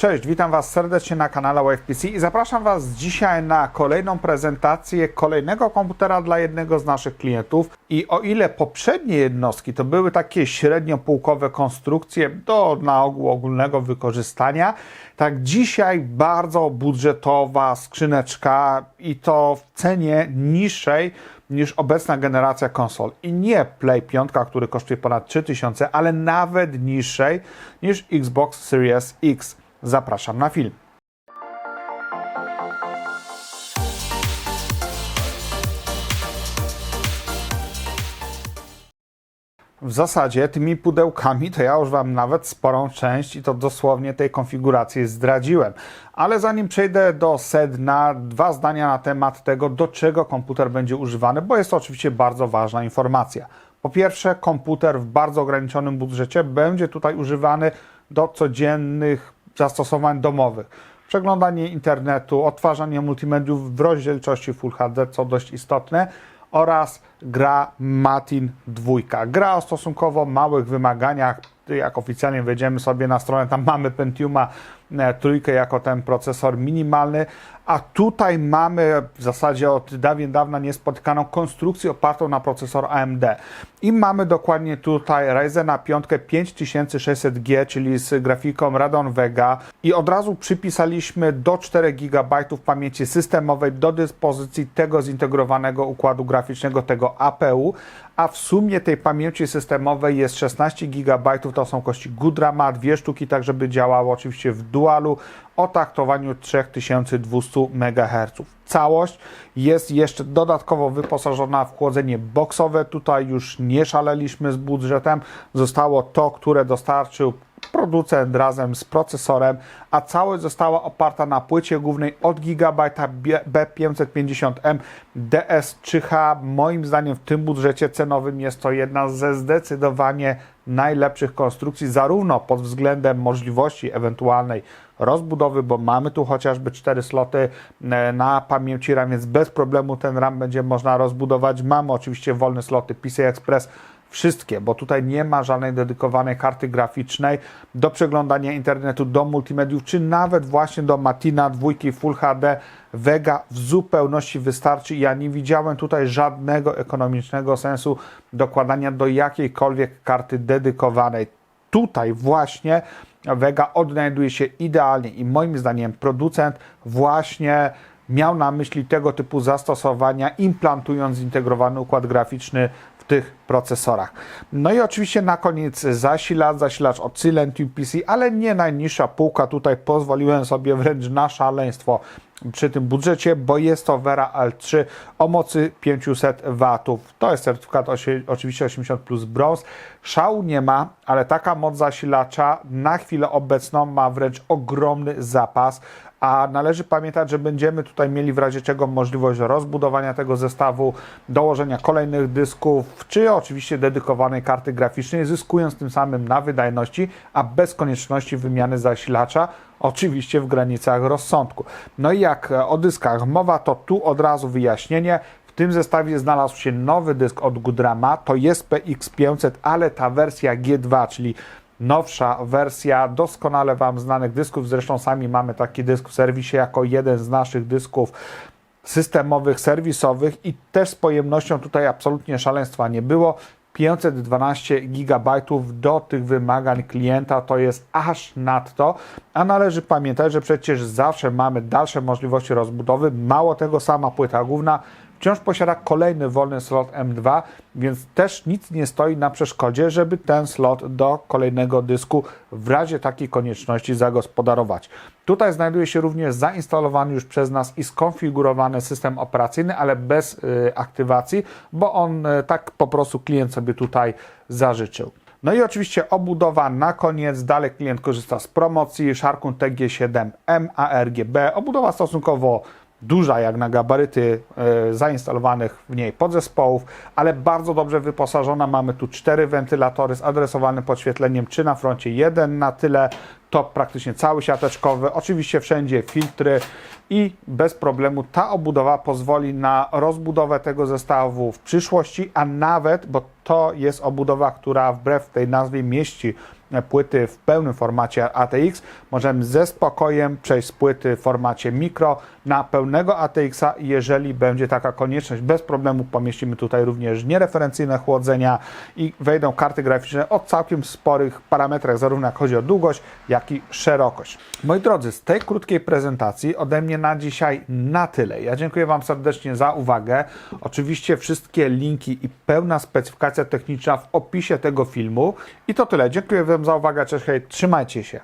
Cześć, witam Was serdecznie na kanale UFPC i zapraszam Was dzisiaj na kolejną prezentację kolejnego komputera dla jednego z naszych klientów. I o ile poprzednie jednostki to były takie średniopółkowe konstrukcje do na ogół ogólnego wykorzystania, tak dzisiaj bardzo budżetowa skrzyneczka i to w cenie niższej niż obecna generacja konsol. I nie Play 5, który kosztuje ponad 3000, ale nawet niższej niż Xbox Series X. Zapraszam na film. W zasadzie tymi pudełkami to ja już Wam nawet sporą część i to dosłownie tej konfiguracji zdradziłem. Ale zanim przejdę do sedna, dwa zdania na temat tego, do czego komputer będzie używany, bo jest to oczywiście bardzo ważna informacja. Po pierwsze, komputer w bardzo ograniczonym budżecie będzie tutaj używany do codziennych zastosowań domowych. Przeglądanie internetu, odtwarzanie multimediów w rozdzielczości Full HD, co dość istotne, oraz gra Matin 2. Gra o stosunkowo małych wymaganiach. Jak oficjalnie wejdziemy sobie na stronę, tam mamy Pentiuma trójkę jako ten procesor minimalny, a tutaj mamy w zasadzie od dawien dawna niespotykaną konstrukcję opartą na procesor AMD. I mamy dokładnie tutaj Ryzena 5 5600G, czyli z grafiką Radeon Vega. I od razu przypisaliśmy do 4 GB pamięci systemowej do dyspozycji tego zintegrowanego układu graficznego, tego APU, a w sumie tej pamięci systemowej jest 16 GB, to są kości Gudrama, dwie sztuki, tak żeby działało oczywiście w dualu o taktowaniu 3200 MHz. Całość jest jeszcze dodatkowo wyposażona w chłodzenie boksowe. Tutaj już nie szaleliśmy z budżetem. Zostało to, które dostarczył producent razem z procesorem, a całość została oparta na płycie głównej od Gigabyte B550M DS3H. Moim zdaniem w tym budżecie cenowym jest to jedna ze zdecydowanie najlepszych konstrukcji, zarówno pod względem możliwości ewentualnej rozbudowy, bo mamy tu chociażby cztery sloty e, na pamięci RAM, więc bez problemu ten RAM będzie można rozbudować. Mamy oczywiście wolne sloty PCI Express, wszystkie, bo tutaj nie ma żadnej dedykowanej karty graficznej do przeglądania internetu, do multimediów, czy nawet właśnie do Matina dwójki Full HD. Vega w zupełności wystarczy. Ja nie widziałem tutaj żadnego ekonomicznego sensu dokładania do jakiejkolwiek karty dedykowanej. Tutaj właśnie Vega odnajduje się idealnie i moim zdaniem producent właśnie miał na myśli tego typu zastosowania, implantując zintegrowany układ graficzny w tych procesorach. No i oczywiście na koniec zasilacz, zasilacz od UPC, ale nie najniższa półka. Tutaj pozwoliłem sobie wręcz na szaleństwo przy tym budżecie, bo jest to Vera L3 o mocy 500 W. To jest certyfikat oczywiście 80 plus brąz. Szału nie ma, ale taka moc zasilacza na chwilę obecną ma wręcz ogromny zapas, a należy pamiętać, że będziemy tutaj mieli w razie czego możliwość rozbudowania tego zestawu, dołożenia kolejnych dysków, czy oczywiście dedykowanej karty graficznej, zyskując tym samym na wydajności, a bez konieczności wymiany zasilacza, oczywiście w granicach rozsądku. No i jak o dyskach mowa, to tu od razu wyjaśnienie. W tym zestawie znalazł się nowy dysk od Gudrama, to jest PX500, ale ta wersja G2, czyli nowsza wersja doskonale Wam znanych dysków. Zresztą sami mamy taki dysk w serwisie jako jeden z naszych dysków systemowych, serwisowych i też z pojemnością tutaj absolutnie szaleństwa nie było. 512 GB do tych wymagań klienta to jest aż nadto, a należy pamiętać, że przecież zawsze mamy dalsze możliwości rozbudowy. Mało tego, sama płyta główna wciąż posiada kolejny wolny slot M2, więc też nic nie stoi na przeszkodzie, żeby ten slot do kolejnego dysku w razie takiej konieczności zagospodarować. Tutaj znajduje się również zainstalowany już przez nas i skonfigurowany system operacyjny, ale bez y, aktywacji, bo on y, tak po prostu klient sobie tutaj zażyczył. No i oczywiście obudowa na koniec. Dalej klient korzysta z promocji Sharkun TG7M ARGB. Obudowa stosunkowo duża jak na gabaryty e, zainstalowanych w niej podzespołów, ale bardzo dobrze wyposażona. Mamy tu cztery wentylatory z adresowanym podświetleniem, czy na froncie jeden na tyle, to praktycznie cały siateczkowy, oczywiście wszędzie filtry i bez problemu ta obudowa pozwoli na rozbudowę tego zestawu w przyszłości, a nawet, bo to jest obudowa, która wbrew tej nazwie mieści płyty w pełnym formacie ATX, możemy ze spokojem przejść z płyty w formacie mikro na pełnego ATX-a, jeżeli będzie taka konieczność. Bez problemu pomieścimy tutaj również niereferencyjne chłodzenia i wejdą karty graficzne o całkiem sporych parametrach, zarówno jak chodzi o długość, jak i szerokość. Moi drodzy, z tej krótkiej prezentacji ode mnie na dzisiaj na tyle. Ja dziękuję Wam serdecznie za uwagę. Oczywiście wszystkie linki i pełna specyfikacja techniczna w opisie tego filmu. I to tyle. Dziękuję Wam za uwagę. Cześć, hej, trzymajcie się.